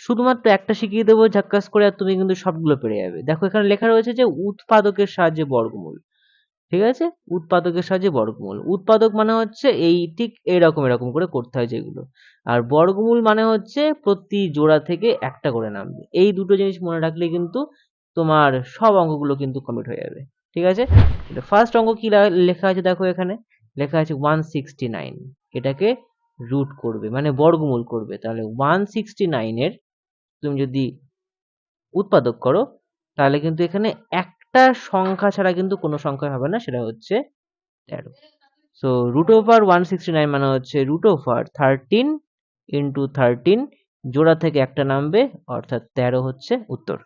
শুধুমাত্র একটা শিখিয়ে দেবো, ঝাক্কাস করে আর তুমি কিন্তু সবগুলো পেরে যাবে। দেখো, এখানে লেখা রয়েছে যে উৎপাদকের সাহায্যে বর্গমূল। ঠিক আছে? উৎপাদকের সাহায্যে বর্গমূল। উৎপাদক মানে হচ্ছে এই ঠিক এরকম এরকম করে করতে হয় যেগুলো। আর বর্গমূল মানে হচ্ছে প্রতি জোড়া থেকে একটা করে নামবে। এই দুটো জিনিস মনে রাখলে কিন্তু তোমার সব অঙ্কগুলো কিন্তু কমপ্লিট হয়ে যাবে। ঠিক আছে? ফার্স্ট অঙ্ক কি লেখা আছে দেখো এখানে? লেখা আছে ওয়ান সিক্সটি নাইন এটাকে রুট করবে মানে বর্গমূল করবে। তাহলে ওয়ান সিক্সটি নাইনের তুমি যদি উৎপাদক করো, তাহলে কিন্তু এখানে একটা সংখ্যা ছাড়া কিন্তু কোনো সংখ্যা হবে না, সেটা হচ্ছে তেরো। So root over one sixty nine মানে হচ্ছে root over thirteen into thirteen জোড়া থেকে একটা নামবে, অর্থাৎ তেরো হচ্ছে উত্তর।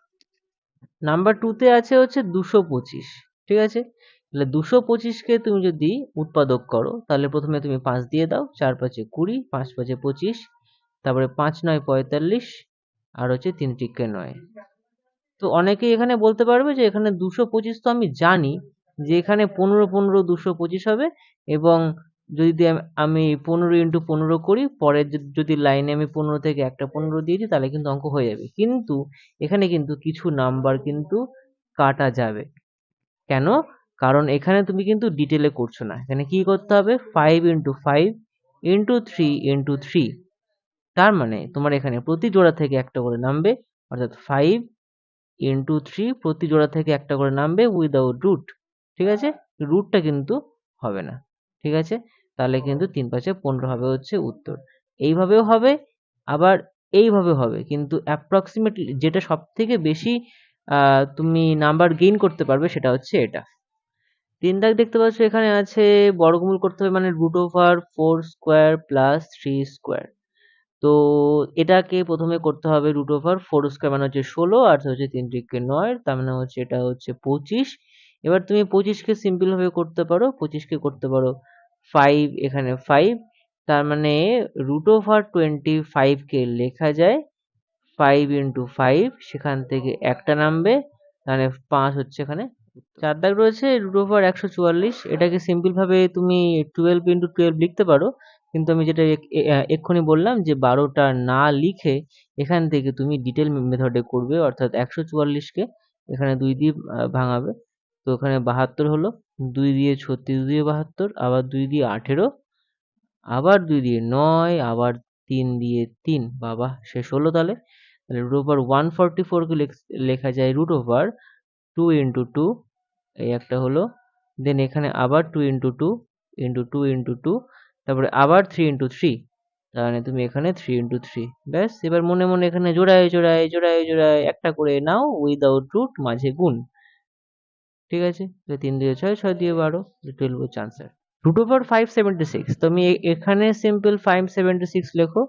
নাম্বার টুতে আছে হচ্ছে দুশো পঁচিশ, ঠিক আছে? তাহলে দুশো পঁচিশকে তুমি যদি উৎপাদক করো, তাহলে প্রথমে তুমি পাঁচ দিয়ে দাও, চার পাঁচে কুড়ি, পাঁচ পাঁচে পঁচিশ, তারপরে পাঁচ নয় পঁয়তাল্লিশ আর হচ্ছে তিন টিকে নয়। তো অনেকেই এখানে বলতে পারবে যে এখানে দুশো পঁচিশ তো আমি জানি যে এখানে পনেরো পনেরো দুশো পঁচিশ হবে এবং যদি আমি পনেরো ইন্টু পনেরো করি যদি- যদি লাইনে আমি পনেরো থেকে একটা পনেরো দিয়ে দিই তাহলে কিন্তু অঙ্ক হয়ে যাবে। কিন্তু এখানে কিন্তু কিছু নাম্বার কিন্তু কাটা যাবে। কেন? কারণ এখানে তুমি কিন্তু ডিটেলে করছ না। এখানে কি করতে হবে? Five into five into three into three তার মানে তোমার এখানে প্রতি জোড়া থেকে একটা করে নামবে, অর্থাৎ ফাইভ ইন্টু থ্রি প্রতি জোড়া থেকে একটা করে নামবে উইদাউট রুট ঠিক আছে? রুটটা কিন্তু হবে না, ঠিক আছে? তাহলে কিন্তু তিন পাঁচে পনেরো হবে হচ্ছে উত্তর। এইভাবেও হবে, আবার এইভাবে হবে, কিন্তু অ্যাপ্রক্সিমেটলি যেটা সব থেকে বেশি তুমি নাম্বার গেইন করতে পারবে সেটা হচ্ছে এটা। তিন দাগ দেখতে পাচ্ছ, এখানে আছে বর্গমূল করতে হবে মানে root over four square plus three square তো এটাকে প্রথমে করতে হবে রুট ওভার ফোর স্কোয়ার মানে হচ্ছে ষোলো আর হচ্ছে তিন ত্রিকে নয়, তার মানে হচ্ছে এটা হচ্ছে পঁচিশ। এবার তুমি পঁচিশকে সিম্পলভাবে করতে পারো, পঁচিশকে করতে পারো ফাইভ এখানে ফাইভ তার মানে রুট ওভার টোয়েন্টি ফাইভকে লেখা যায় ফাইভ ইন্টু ফাইভ সেখান থেকে একটা নামবে মানে পাঁচ হচ্ছে এখানে চার দাগ রয়েছে রুট ওভার একশো চুয়াল্লিশ, এটাকে সিম্পলভাবে তুমি টুয়েলভ ইন্টু টুয়েলভ লিখতে পারো কিন্তু আমি যেটা এক- এক্ষুনি বললাম যে বারোটা না লিখে এখান থেকে তুমি ডিটেল মেথডে করবে, অর্থাৎ একশো চুয়াল্লিশকে এখানে দুই দিয়ে ভাঙাবে। তো ওখানে বাহাত্তর হলো, দুই দিয়ে ছত্রিশ দিয়ে বাহাত্তর, আবার দুই দিয়ে আঠেরো, আবার দুই দিয়ে নয়, আবার তিন দিয়ে তিন। বাবা, শেষ হলো তাহলে? তাহলে রুট ওভার ওয়ান ফর্টি ফোরকে লেখা যায় root over two into two এই একটা হলো। দেন এখানে আবার two into two into two into two তারপরে আবার থ্রি ইন্টু থ্রি মানে তুমি এখানে থ্রি ইন্টু থ্রি ব্যাস, এবার মনে মনে এখানে জোড়ায় জোড়ায় জোড়ায় জোড়ায় একটা করে নাও উইদাউট রুট মাঝে গুণ, ঠিক আছে? তাহলে তিন দিয়ে ছয় ছয় দিয়ে বারো টুয়েলভ হচ্ছে answer root over five seventy six তুমি এখানে সিম্পল ফাইভ সেভেন্টি সিক্স লেখো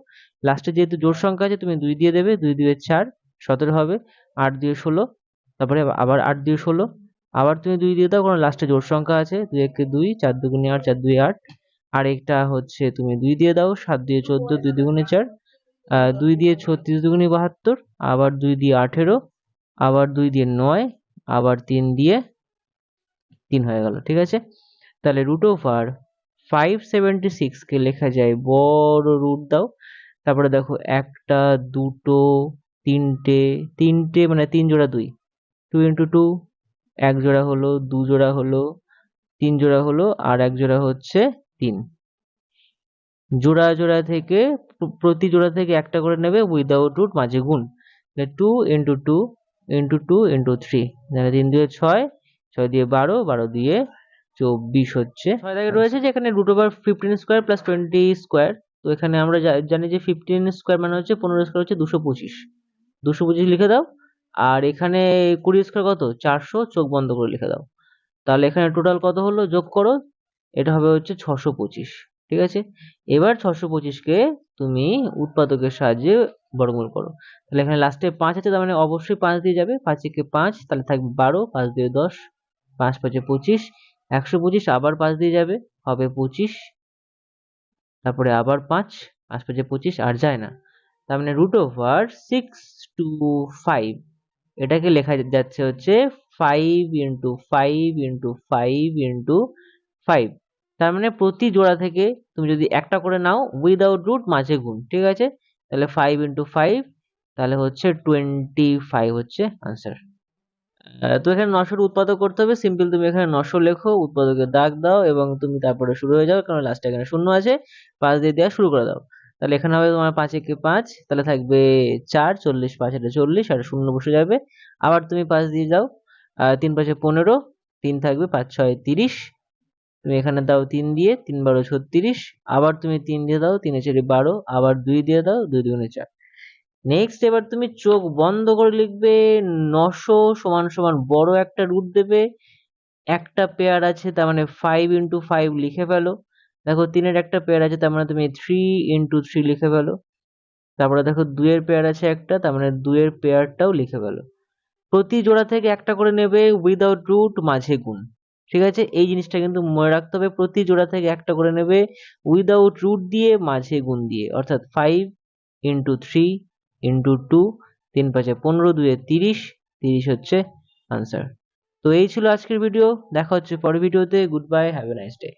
লাস্টে যেহেতু জোড় সংখ্যা আছে, তুমি দুই দিয়ে দেবে, দুই দিয়ে চার, সতেরো হবে, আট দিয়ে ষোলো, তারপরে আবার আট দিয়ে ষোলো, আবার তুমি দুই দিয়ে দাও, কারণ লাস্টে জোড় সংখ্যা আছে, দুই একে দুই, চার দুগুণে আট, চার দুই আট আর একটা হচ্ছে তুমি দুই দিয়ে দাও, সাত দিয়ে চোদ্দ, দুই দুগুণে চার দুই দিয়ে ছত্রিশ দুগুণে বাহাত্তর, আবার দুই দিয়ে আঠেরো, আবার দুই দিয়ে নয়, আবার তিন দিয়ে তিন হয়ে গেল, ঠিক আছে? তাহলে রুট ওভার ফাইভ সেভেন্টি সিক্সকে লেখা যায়, বড় রুট দাও, তারপরে দেখো একটা, দুটো, তিনটে তিনটে মানে তিন জোড়া দুই টু ইন্টু টু এক জোড়া হলো, দু জোড়া হলো, তিন জোড়া হলো, আর এক জোড়া হচ্ছে তিন। জোড়া জোড়া থেকে প্রতি জোড়া থেকে একটা করে নেবে উইদাউট রুট মাঝে গুণ। Two into two into two into three তিন দিয়ে ছয় ছয় দিয়ে বারো বারো দিয়ে চব্বিশ হচ্ছে। ছয় দাগে রয়েছে যে এখানে root over fifteen square plus twenty square তো এখানে আমরা জানি যে ফিফটিন স্কোয়ার মানে হচ্ছে পনেরো স্কোয়ার হচ্ছে দুশো পঁচিশ। দুশো পঁচিশ লিখে দাও। আর এখানে কুড়ি স্কোয়ার কত? চারশো, চোখ বন্ধ করে লিখে দাও। তাহলে এখানে টোটাল কত হলো? যোগ করো। এটা হবে হচ্ছে ছশো পঁচিশ, ঠিক আছে? এবার ছশো পঁচিশকে তুমি উৎপাদকের সাহায্যে বর্গমূল করো। তাহলে এখানে লাস্টে পাঁচ আছে, তার মানে অবশ্যই পাঁচ দিয়ে যাবে। পাঁচ একে পাঁচ, তাহলে থাকবে বারো, পাঁচ দিয়ে দশ, পাঁচ পাঁচে পঁচিশ, একশো পঁচিশ আবার পাঁচ দিয়ে যাবে, হবে পঁচিশ, তারপরে আবার পাঁচ পাঁচ পাঁচে পঁচিশ আর যায় না। তার মানে root over six two five এটাকে লেখা যাচ্ছে হচ্ছে five into five into five into five তার মানে প্রতি জোড়া থেকে তুমি যদি একটা করে নাও উইদাউট রুট মাঝে গুণ, ঠিক আছে? তাহলে ফাইভ ইন্টু ফাইভ তাহলে হচ্ছে টোয়েন্টি ফাইভ হচ্ছে আনসার তো এখানে নশোর উৎপাদক করতে হবে। সিম্পল তুমি এখানে নশো লেখো, উৎপাদকের দাগ দাও এবং তুমি তারপরে শুরু হয়ে যাও, কারণ লাস্টে এখানে শূন্য আছে। পাঁচ দিয়ে দেওয়া শুরু করে দাও। তাহলে এখানে হবে তোমার পাঁচ একে পাঁচ, তাহলে থাকবে চার, চল্লিশ, পাঁচ এটা চল্লিশ, আর শূন্য বসে যাবে। আবার তুমি পাঁচ দিয়ে যাও তিন পাঁচে পনেরো, তিন থাকবে পাঁচ, ছয়, তিরিশ। তুমি এখানে দাও তিন দিয়ে তিন বারো ছত্রিশ, আবার তুমি তিন দিয়ে দাও তিনে চারি বারো, আবার দুই দিয়ে দাও দুই দুগুণে চার। নেক্সট এবার তুমি চোখ বন্ধ করে লিখবে, নশো সমান সমান বড় একটা রুট দেবে, একটা পেয়ার আছে তার মানে ফাইভ ইন্টু ফাইভ লিখে ফেলো। দেখো তিনের একটা পেয়ার আছে তার মানে তুমি থ্রি ইন্টু থ্রি লিখে ফেলো। তারপরে দেখো দুইয়ের পেয়ার আছে একটা, তার মানে দুইয়ের পেয়ারটাও লিখে ফেলো। প্রতি জোড়া থেকে একটা করে নেবে উইদাউট রুট মাঝে গুণ। ঠিক আছে? এই জিনিসটা কিন্তু মনে রাখতে হবে। প্রতি জোড়া থেকে একটা করে নেবে উইদাউট রুট দিয়ে, মাঝে গুণ দিয়ে। অর্থাৎ five into three into two তিন পাঁচে পনেরো, দুয়ে তিরিশ তিরিশ হচ্ছে আনসার তো এই ছিল আজকের ভিডিও দেখা হচ্ছে পরের ভিডিওতে good bye have a nice day